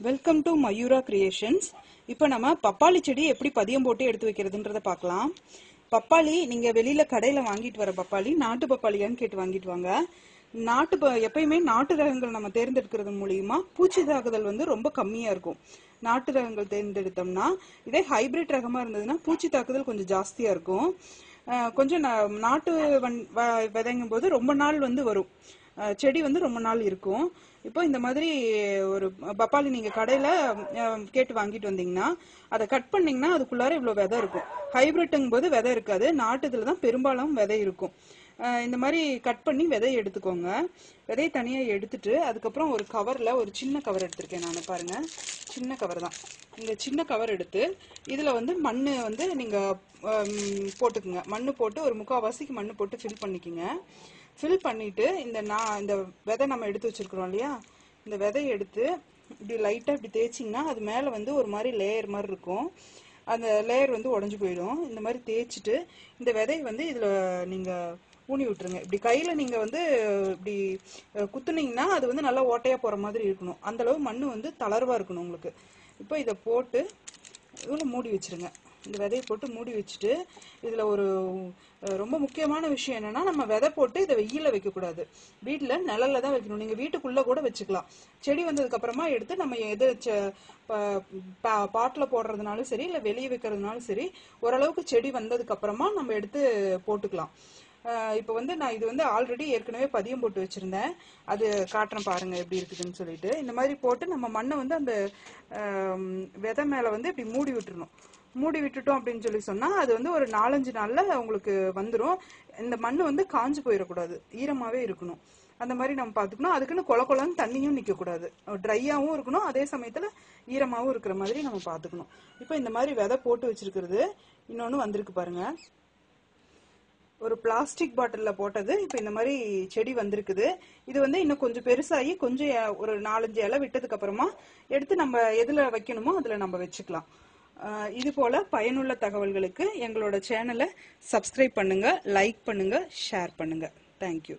Welcome to Mayura creations இப்போ நம்ம பப்பாளி செடி எப்படி பதியம் போட்டு எடுத்து வைக்கிறதுன்றதை பார்க்கலாம். பப்பாளி நீங்க வெளியில கடையில வாங்கிட்டு வர பப்பாளி நாட்டு பப்பாளியான்னு கேட்டு வாங்கிட்டு வாங்க. நாட்டு ப- எப்பயுமே நாட்டு ரகங்கள் நம்ம தேர்ந்தெடுக்கிறது மூலியமா பூச்சி தாக்குதல் வந்து ரொம்ப கம்மியா இருக்கும். நாட்டு ரகங்கள் தேர்ந்தெடுத்தோம்னா இதே ஹைபிரிட் ரகமா இருந்ததுன்னா பூச்சி தாக்குதல் கொஞ்சம் ஜாஸ்தியா இருக்கும். கொஞ்சம் நாட்டு வன்- வ- விதைங்கும் போது ரொம்ப நாள் வந்து வரும். செடி வந்து ரொம்ப நாள் இருக்கும். இப்போ இந்த மாதிரி ஒரு பப்பாளி நீங்க கடையில கேட்டு வாங்கிட்டு வந்தீங்கன்னா அதை கட் பண்ணீங்கன்னா அதுக்குள்ளார இவ்வளவு விதை இருக்கும். ஹைபிரிட்டுங்கும் போது விதை இருக்காது. நாட்டுதுல தான் பெரும்பாலும் விதை இருக்கும். இந்த மாதிரி கட் பண்ணி விதையை எடுத்துக்கோங்க. விதையை தனியா எடுத்துட்டு அதுக்கப்புறம் ஒரு கவர்ல ஒரு சின்ன கவர் எடுத்திருக்கேன் நான் பாருங்க. சின்ன கவர் தான். இந்த சின்ன கவர் எடுத்து இதுல வந்து மண்ணு வந்து நீங்க ஹம், போட்டுக்குங்க. மண்ணு போட்டு ஒரு முக்கால்வாசிக்கு மண்ணு போட்டு ஃபில் பண்ணிக்கோங்க. ஃபில் பண்ணிட்டு இந்த நான் இந்த விதை நம்ம எடுத்து வச்சிருக்கிறோம் இல்லையா? இந்த விதையை எடுத்து இப்படி லைட்டாக இப்படி தேய்ச்சிங்கன்னா அது மேலே வந்து ஒரு மாதிரி லேயர் மாதிரி இருக்கும். அந்த லேயர் வந்து உடஞ்சு போயிடும். இந்த மாதிரி தேய்ச்சிட்டு இந்த விதையை வந்து இதில் நீங்கள் ஊனி விட்டுருங்க. இப்படி கையில் நீங்கள் வந்து இப்படி குத்துனீங்கன்னா அது வந்து நல்லா ஓட்டையாக போகிற மாதிரி இருக்கணும். அந்தளவு மண் வந்து தளர்வாக இருக்கணும் உங்களுக்கு. இப்போ இதை போட்டு இவ்வளோ மூடி வச்சுருங்க. இந்த விதையை போட்டு மூடி வச்சுட்டு இதில் ஒரு ரொம்ப முக்கியமான விஷயம் என்னென்னா நம்ம விதை போட்டு இதை வெயில வைக்கக்கூடாது. வீட்டில் நிழலில் தான் வைக்கணும். நீங்கள் வீட்டுக்குள்ளே கூட வச்சுக்கலாம். செடி வந்ததுக்கப்புறமா எடுத்து நம்ம எது செ- ப- பா- போடுறதுனாலும் சரி இல்லை வெளியே வைக்கிறதுனாலும் சரி ஓரளவுக்கு செடி வந்ததுக்கப்புறமா நம்ம எடுத்து போட்டுக்கலாம். இப்போ வந்து நான் இது வந்து ஆல்ரெடி ஏற்கனவே பதியம் போட்டு வச்சுருந்தேன். அது காட்டுறேன் பாருங்க எப்படி இருக்குதுன்னு சொல்லிட்டு. இந்த மாதிரி போட்டு நம்ம மண்ணை வந்து அந்த விதை மேலே வந்து இப்படி மூடி விட்டுருணும் மூடி விட்டுட்டோம் அப்படின்னு சொல்லி சொன்னா அது வந்து ஒரு நாலஞ்சு நாள்ல உங்களுக்கு வந்துடும் இந்த மண் வந்து காஞ்சு போயிடக்கூடாது ஈரமாவே இருக்கணும். அந்த மாதிரி நம்ம பாத்துக்கணும் அதுக்குன்னு கொல கொலன்னு தண்ணியும் நிக்க கூடாது ட்ரையாவும் இருக்கணும். அதே சமயத்துல ஈரமாவும் இருக்கிற மாதிரி நம்ம பாத்துக்கணும் இப்போ இந்த மாதிரி விதை போட்டு வச்சிருக்கிறது இன்னொன்னு வந்திருக்கு பாருங்க. ஒரு பிளாஸ்டிக் பாட்டில்ல போட்டது. இப்போ இந்த மாதிரி செடி வந்திருக்குது. இது வந்து இன்னும் கொஞ்சம் பெருசாகி கொஞ்சம் ஒரு நாலஞ்சு இலை விட்டதுக்கு அப்புறமா எடுத்து நம்ம எதுல வைக்கணுமோ அதுல நம்ம வச்சுக்கலாம். இது போல பயனுள்ள தகவல்களுக்கு எங்களோட சேனலை சப்ஸ்கிரைப் பண்ணுங்க லைக் பண்ணுங்க ஷேர் பண்ணுங்க. தேங்க்யூ